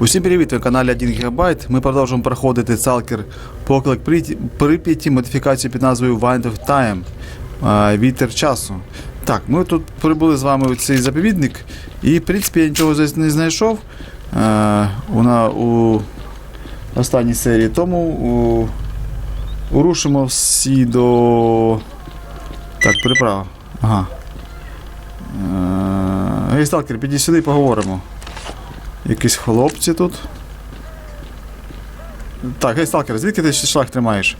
Усім привіт, на каналі 1 ГБ. Ми продовжуємо проходити цалкер поклик Прип'яті- модифікацію під назвою Wind of Time. Вітер часу. Так, ми тут прибули з вами у цей заповідник, і в принципі я нічого здесь не знайшов е, у, останній серії. Тому у, урушимо всі до. Так, переправа. Ага. Е, Гей, сталкер, піди сюди і поговоримо. Якісь хлопці тут. Так, гей, сталкер, звідки ти шлях тримаєш?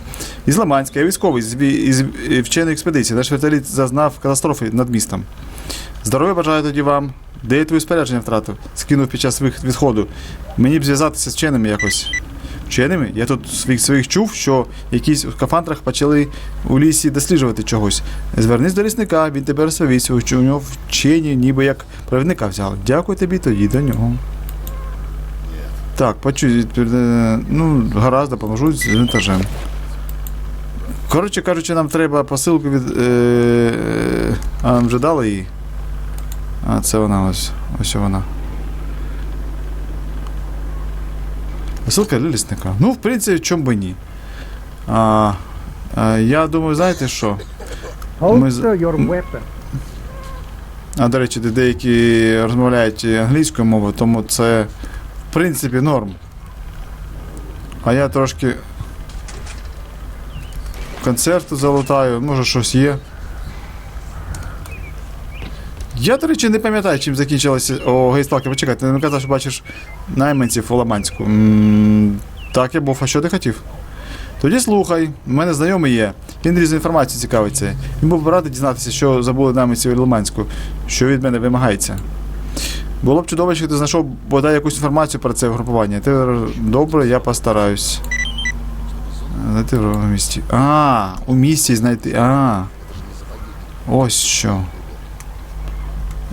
Із Лиманська, я військовий з, із вченої експедиції. Наш вертоліт зазнав катастрофи над містом. Здоров'я бажаю тоді вам. Де я твоє спорядження втратив? Скинув під час відходу. Мені б зв'язатися з вченими якось. Вченими? Я тут своїх своїх чув, що якісь у скафандрах почали у лісі досліджувати чогось. Звернись до лісника, він тебе розповість, що у нього вчені, ніби як провідника взяли. Дякую тобі тоді до нього. Так, почуй, е, ну, гаразд, допоможу з вінтажем. Коротше кажучи, нам треба посилку від. Е, е, а нам вже дали її. А, це вона ось. Ось вона. Посилка для лісника. Ну, в принципі, чому би ні. А, а, я думаю, знаєте що? Ми. А до речі, де деякі розмовляють англійською мовою, тому це принципі норм. А я трошки концерту залутаю, може щось є. Я, до речі, не пам'ятаю, чим закінчилося. О, гейсталки, почекай, ти не казав, що бачиш найманців у Ламанську. Так, я був, а що ти хотів? Тоді слухай, у мене знайомий є. Він різною інформацією цікавиться. Він був радий дізнатися, що забули найманці у Лиманську, що від мене вимагається. Було б чудово, якщо ти знайшов бодай якусь інформацію про це групування. Ти добре, я постараюсь. Знайти в місті. А, у місті знайти. А. Ось що.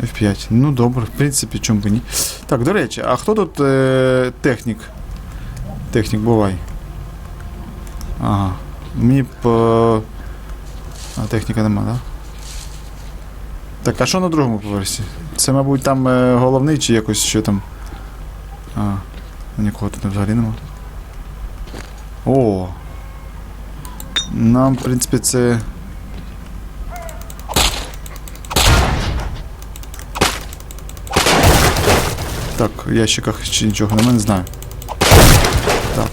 F5. Ну добре, в принципі, чому б ні. Так, до речі, а хто тут е, технік? Технік, бувай. Ага. Мені по. А, техніка нема, так? Да? Так, а що на другому поверсі? Це, мабуть, там е, головний чи якось що там. А, нікого тут взагалі нема. О! Нам, в принципі, це. Так, в ящиках ще нічого нема, не знаю. Так.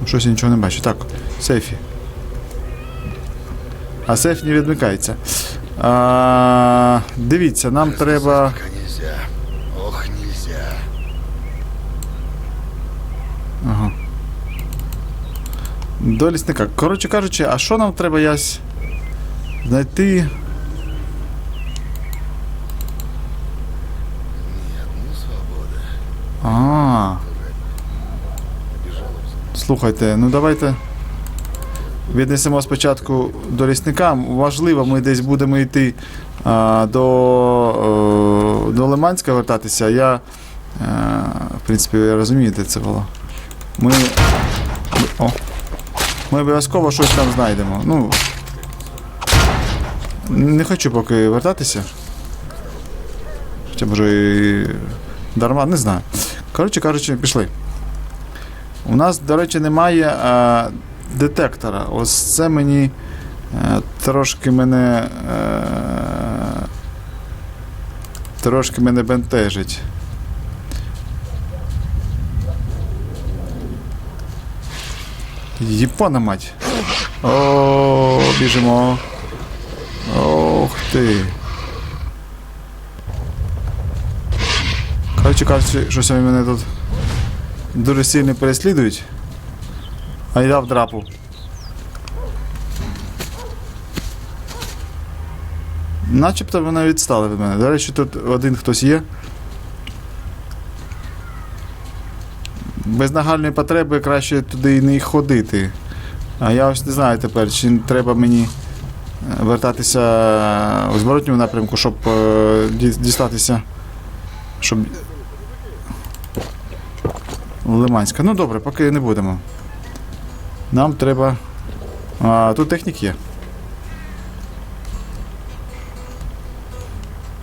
Ну, Щось я нічого не бачу. Так, сейфі. А сейф не відмикається. А, дивіться, нам треба. Ох, нельзя. Ага. До лісника. Коротше кажучи, а що нам треба ясь знайти? А. Слухайте, ну давайте. Віднесемо спочатку до лісника. Важливо, ми десь будемо йти а, до, о, до Лиманська вертатися. Я, е, в принципі, я розумію, де це було. Ми. О. Ми обов'язково щось там знайдемо. Ну. Не хочу поки вертатися. Хоча може і дарма, не знаю. Коротше кажучи, пішли. У нас, до речі, немає е, детектора. Ось це мені е, трошки мене. Е, трошки мене бентежить. Єпона мать. О, біжимо. Ох ти. Коротше кажучи, щось вони мене тут дуже сильно переслідують. А я дав драпу. Начебто вони відстали від мене. До речі, тут один хтось є. Без нагальної потреби краще туди і не ходити. А я ось не знаю тепер, чи треба мені е, вертатися у зворотньому напрямку, щоб е, дістатися. Щоб Лиманська. Ну добре, поки не будемо. Нам треба. А, тут технік є.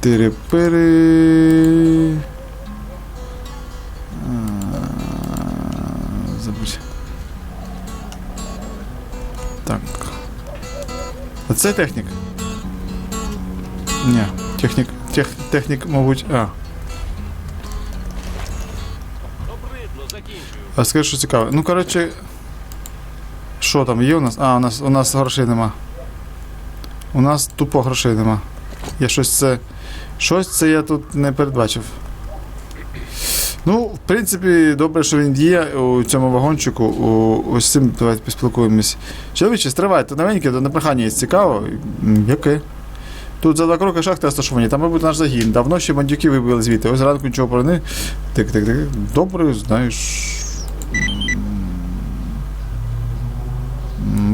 Тири-пири. А, забути. Так. А це технік? Ні, технік. Тех, технік, мабуть. А. А скажи, що цікаве. Ну, коротше. Що там, є у нас? А, у нас, у нас грошей нема. У нас тупо грошей нема. Я щось це. Щось це я тут не передбачив. Ну, в принципі, добре, що він є у цьому вагончику. У, ось цим давайте поспілкуємось. Чоловіче, стривайте, новеньке, то на прохання є цікаво. Яке? Тут за два кроки шахти розташовані, там, мабуть, наш загін. Давно ще бандюки вибили звідти. Ось зранку нічого про них. Так, так, так. Добре, знаєш.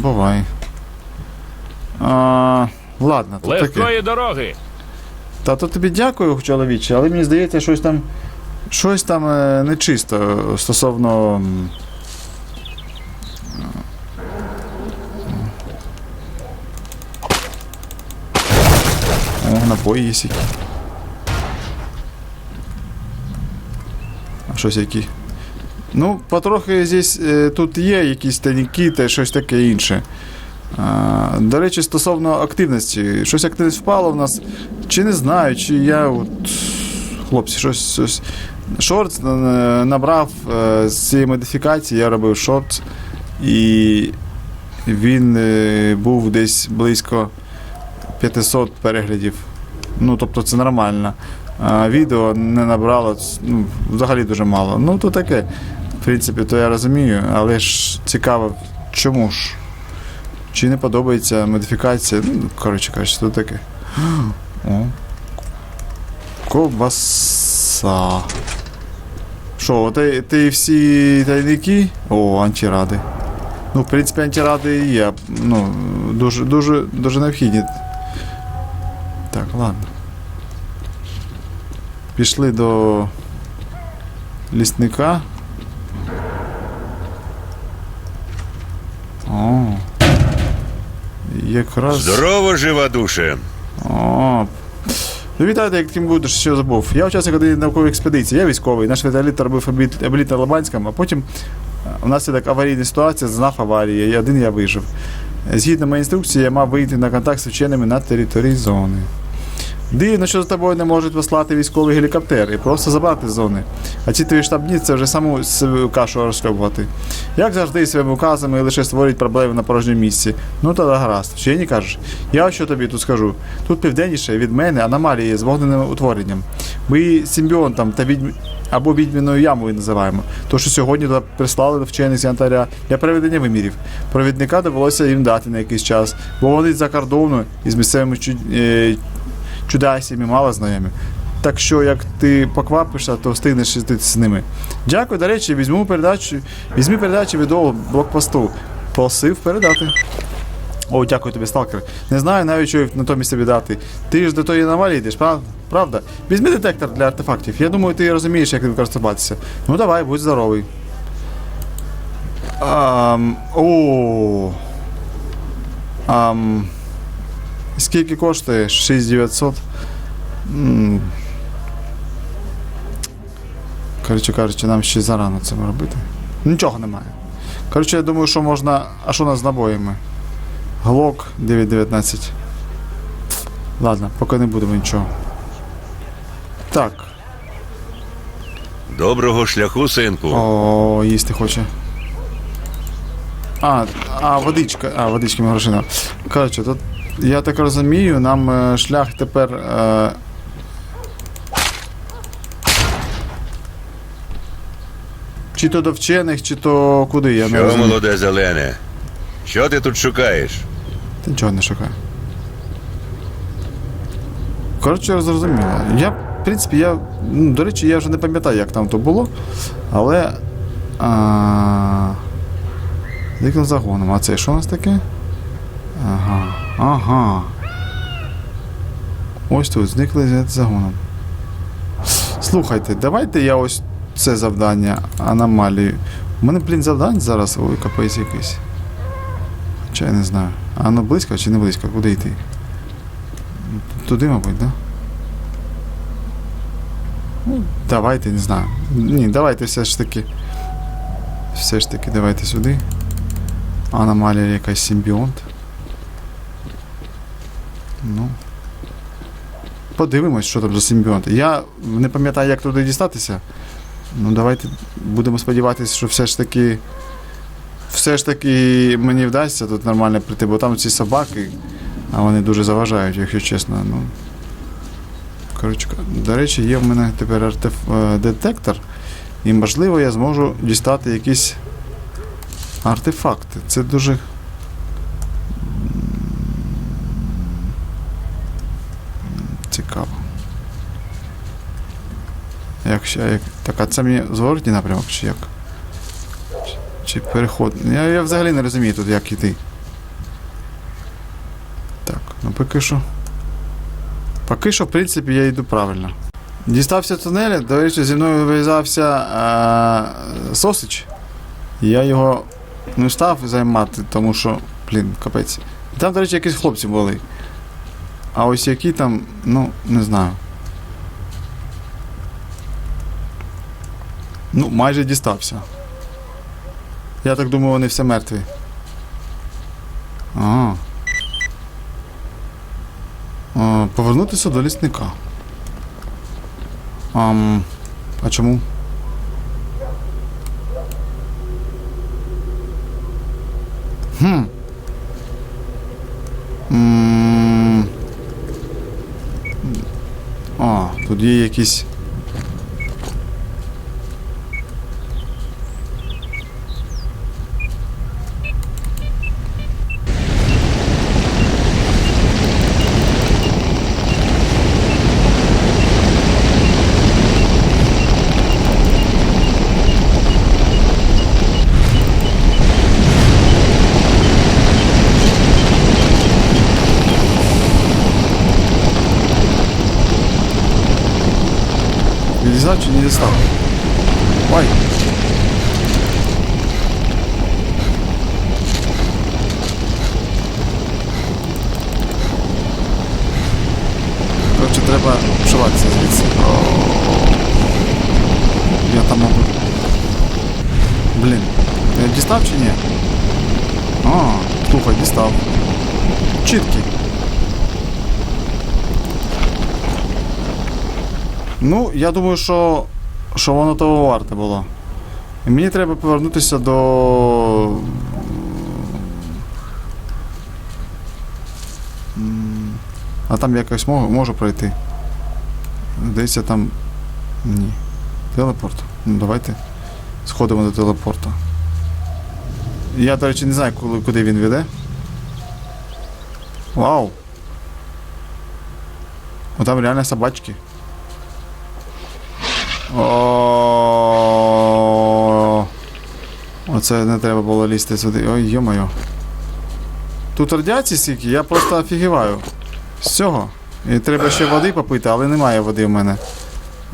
Бувай. А, ладно, то таке. Легкої дороги. Та то тобі дякую, чоловіче, але мені здається, щось там. Щось там е, нечисто стосовно. О, набої є які. А щось які. Ну, потрохи здесь, е, тут є якісь тайники та щось таке інше. До речі, стосовно активності, щось активність впала в нас. Чи не знаю, чи я от. Хлопці, щось. щось. Шорт набрав е, з цієї модифікації, я робив шорт, і він е, був десь близько 500 переглядів. Ну, тобто це нормально. Відео не набрало ну, взагалі дуже мало. Ну, то таке. Принципі, то я розумію, але ж цікаво, чому ж? Чи не подобається модифікація? Ну, коротше кажучи, то таке. О. Ковбаса. Що, ти, ти всі тайники? О, антиради. Ну, в принципі, антиради є. Ну, дуже, дуже, дуже необхідні. Так, ладно. Пішли до лісника. О. Якраз. Здорово, жива душе. О. Вітайте, як тим будеш, що забув. Я учасник один наукової експедиції, я військовий. Наш віталіт робив обліт, на Лобанському, а потім е, внаслідок аварійної ситуації знав аварії, і один я вижив. Згідно моєї інструкції, я мав вийти на контакт з вченими на території зони. Дивно, що за тобою не можуть послати військовий гелікоптер і просто забрати з зони. А ці твої штабні це вже саму кашу розшльовувати. Як завжди, своїми указами лише створюють проблеми на порожньому місці. Ну та гаразд, чи не кажеш? Я що тобі тут скажу. Тут південніше від мене аномалії з вогненим утворенням. Ми симбіонтом та відьм... або відьміною ямою називаємо. То, що сьогодні туди прислали вчених з янтаря для проведення вимірів. Провідника довелося їм дати на якийсь час, бо вони за кордону із місцевими чу- е, чудасями мало знайомі. Так що, як ти поквапишся, то встигнеш з ними. Дякую, до речі, візьму передачу. Візьми передачу від блокпосту. Просив передати. О, дякую тобі, сталкер. Не знаю навіть, що натомість тобі дати. Ти ж до тої аномалії йдеш, правда? Візьми детектор для артефактів. Я думаю, ти розумієш, як ним користуватися. Ну давай, будь здоровий. Ам, о. Ам, скільки коштує? 6900. Коротше кажучи, нам ще зарано це робити. Нічого немає. Коротше, я думаю, що можна. А що у нас з набоями? Глок 919. Ладно, поки не будемо нічого. Так. Доброго шляху, синку. О, їсти хоче. А, а, водичка. А, водички ми. Коротше, тут, я так розумію, нам е, шлях тепер. Е, чи то до вчених, чи то куди, я не Що, розумію. молоде зелене? Що ти тут шукаєш? Ти нічого не шукає. Коротше, зрозуміло. Я, в принципі, я. Ну, до речі, я вже не пам'ятаю, як там то було. Але. А... з Яким загоном? А це що у нас таке? Ага. Ага. Ось тут зникли з загоном. Слухайте, давайте я ось це завдання аномалії. У мене, блін, завдань зараз. Ой, капець якийсь. Хоча я не знаю. А воно близько чи не близько? Куди йти? Туди, мабуть, да? Ну, давайте, не знаю. Ні, давайте все ж таки. Все ж таки, давайте сюди. Аномалія якась симбіонт. Ну. Подивимось, що там за симбіонт. Я не пам'ятаю, як туди дістатися. Ну, давайте будемо сподіватися, що все ж таки. Все ж таки мені вдасться тут нормально прийти, бо там ці собаки, а вони дуже заважають, якщо чесно. Ну. Коротше, до речі, є в мене тепер артеф... е, детектор, і можливо я зможу дістати якісь артефакти. Це дуже. м, Цікаво. Як, як, так, а це мені зворотній напрямок чи як? Чи, чи переход? Я, я взагалі не розумію тут, як іти. Так, ну поки що. Поки що, в принципі, я йду правильно. Дістався тунеля, до речі, зі мною вив'язався Сосич. Я його не став займати, тому що, блін, капець. Там, до речі, якісь хлопці були. А ось які там, ну, не знаю. Ну, майже дістався. Я так думаю, вони всі мертві. А. А, повернутися до лісника. Ам, а чому? Хм. А, тут є якісь. Відрізав чи не дістав? Ой. Коротше, треба вшиватися звідси. О. Я там мабуть. Блін. Дістав чи ні? А, слухай, дістав. Чіткий. Ну, я думаю, що, що воно того варте було. Мені треба повернутися до. А там якось можу, можу пройти. Десь я там. Ні. Телепорт. Ну, давайте сходимо до телепорту. Я, до речі, не знаю, куди він веде. Вау! О, там реально собачки. О, Оце не треба було лізти сюди. Ой, йо-моє. Тут радіації стільки, я просто офігіваю. З цього. І треба ще води попити, але немає води в мене.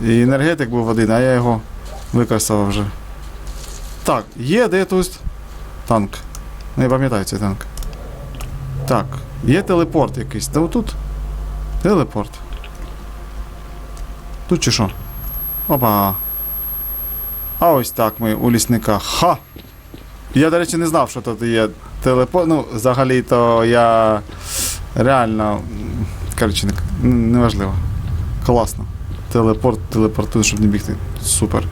І енергетик був один, а я його використав вже. Так, є де тут танк. Не пам'ятаю цей танк. Так, є телепорт якийсь. Та отут. Телепорт. Тут чи що? Опа. А ось так ми у лісниках. Ха! Я, до речі, не знав, що тут є телепорт. Ну, взагалі-то я реально. Коротше, не- неважливо. Класно. Телепорт, телепортує, щоб не бігти. Супер.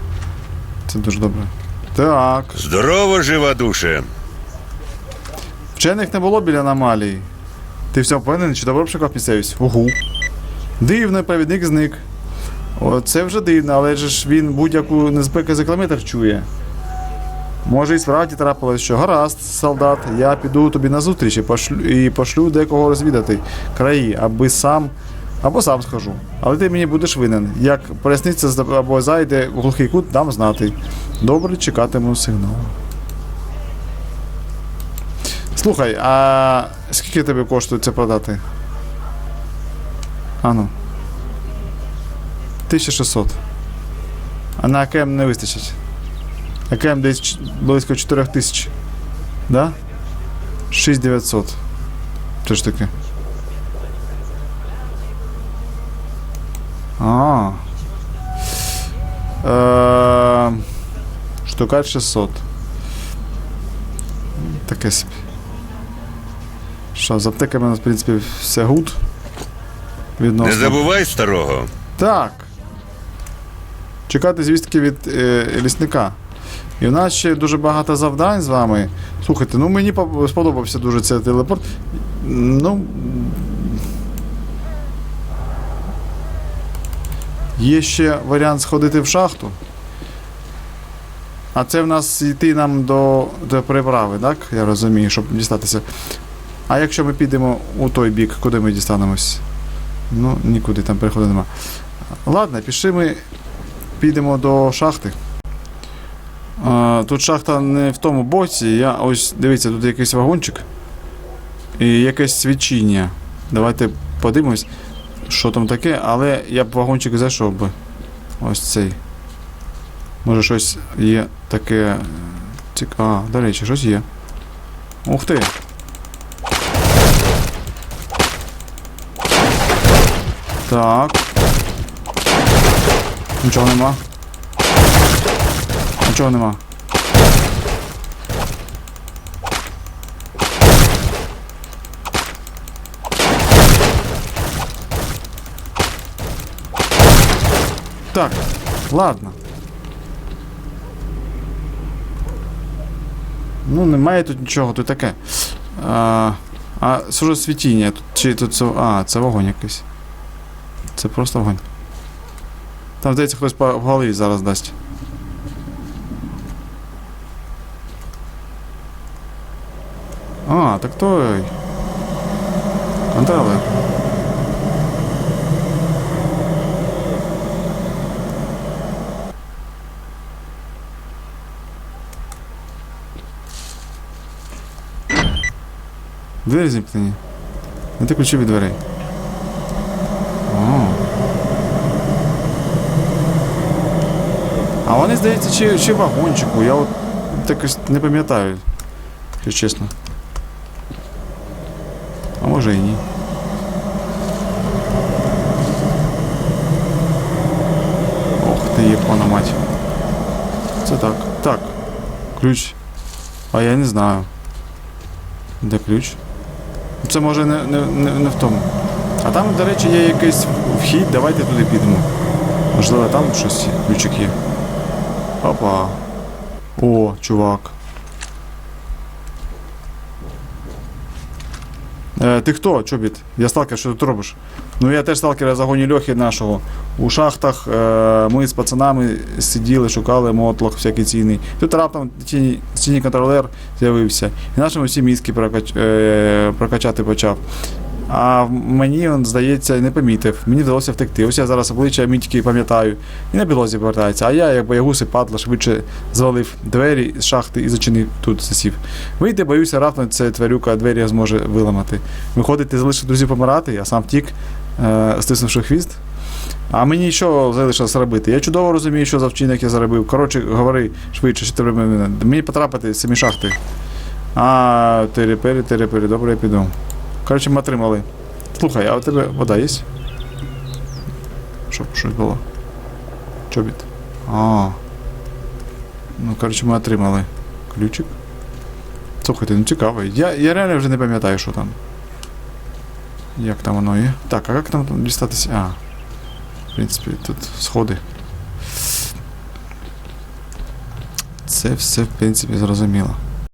Це дуже добре. Так. Здорово, жива душе. Вчених не було біля аномалії. Ти все впевнений, чи добре обшукав місцевість? Угу. Дивно, провідник зник. О, це вже дивно, але ж він будь-яку небезпеку за кілометр чує. Може і справді трапилось, що гаразд, солдат, я піду тобі на зустріч і пошлю, і пошлю декого розвідати краї, аби сам. Або сам схожу. Але ти мені будеш винен. Як поясниться або зайде в глухий кут, дам знати. Добре, чекатиму сигналу. Слухай, а скільки тобі коштує це продати? Ану. 1600. А на АКМ не вистачить. АКМ десь близько 4000. Да? 6900. Це ж таке. А. Е, штукар 600. таке собі. Що, з аптеками у нас, в принципі, все гуд. Не забувай старого. Так. Чекати звістки від е, лісника. І в нас ще дуже багато завдань з вами. Слухайте, ну мені сподобався дуже цей телепорт. Ну. Є ще варіант сходити в шахту. А це в нас йти нам до, до переправи, так? Я розумію, щоб дістатися. А якщо ми підемо у той бік, куди ми дістанемось? Ну, нікуди там переходу нема. Ладно, пішли ми підемо до шахти. А, тут шахта не в тому боці. Я ось дивіться, тут якийсь вагончик і якесь свічіння. Давайте подивимось, що там таке, але я б вагончик зайшов би. Ось цей. Може щось є таке. Цікаве. А, до речі, щось є. Ух ти! Так. Нічого нема. Нічого нема. Так, ладно. Ну, немає тут нічого, тут таке. А, а що світіння? Тут, чи тут це. А, це вогонь якийсь. Це просто вогонь. Там, здається, хтось по голові зараз дасть. А, так той. Антеле. Двері зімкнені. Знайти ключі від дверей. А вони, здається, чи, чи вагончику. Я от якось не пам'ятаю, якщо чесно. А може і ні. Ох ти єпона мать. Це так. Так. Ключ. А я не знаю. Де ключ? Це може не, не, не, в тому. А там, до речі, є якийсь вхід, давайте туди підемо. Можливо, там щось ключик є. Опа. О, чувак. Ти хто, чобіт? Я сталкер, що ти тут робиш? Ну я теж сталкер загоні Льохи нашого. У шахтах е, ми з пацанами сиділи, шукали мотлох всякий цінний. Тут раптом тіні контролер з'явився. І нашому всі мізки прокач, е, прокачати почав. А мені він, здається, не помітив. Мені вдалося втекти. Ось я зараз обличчя мітьки пам'ятаю. І на підлозі повертається. А я, як боягуз і падла, швидше звалив двері з шахти і зачинив тут засів. Вийти, боюся, раптом це тварюка двері зможе виламати. Виходить, ти залишив друзів помирати, а сам втік, е, стиснувши хвіст. А мені що залишилось робити? Я чудово розумію, що за вчинок я заробив. Коротше, говори швидше, що мене. Мені потрапити з самі шахти. А, терепері, терепері, добре, я піду. Коротше, ми отримали. Слухай, а у тебе вода є? Щоб щось було. Чобіт. А. Ну, коротше, ми отримали ключик. Слухайте, ну цікаво. Я, я реально вже не пам'ятаю, що там. Як там воно є? Так, а як там дістатися? А. В принципі, тут сходи. Це все, в принципі, зрозуміло.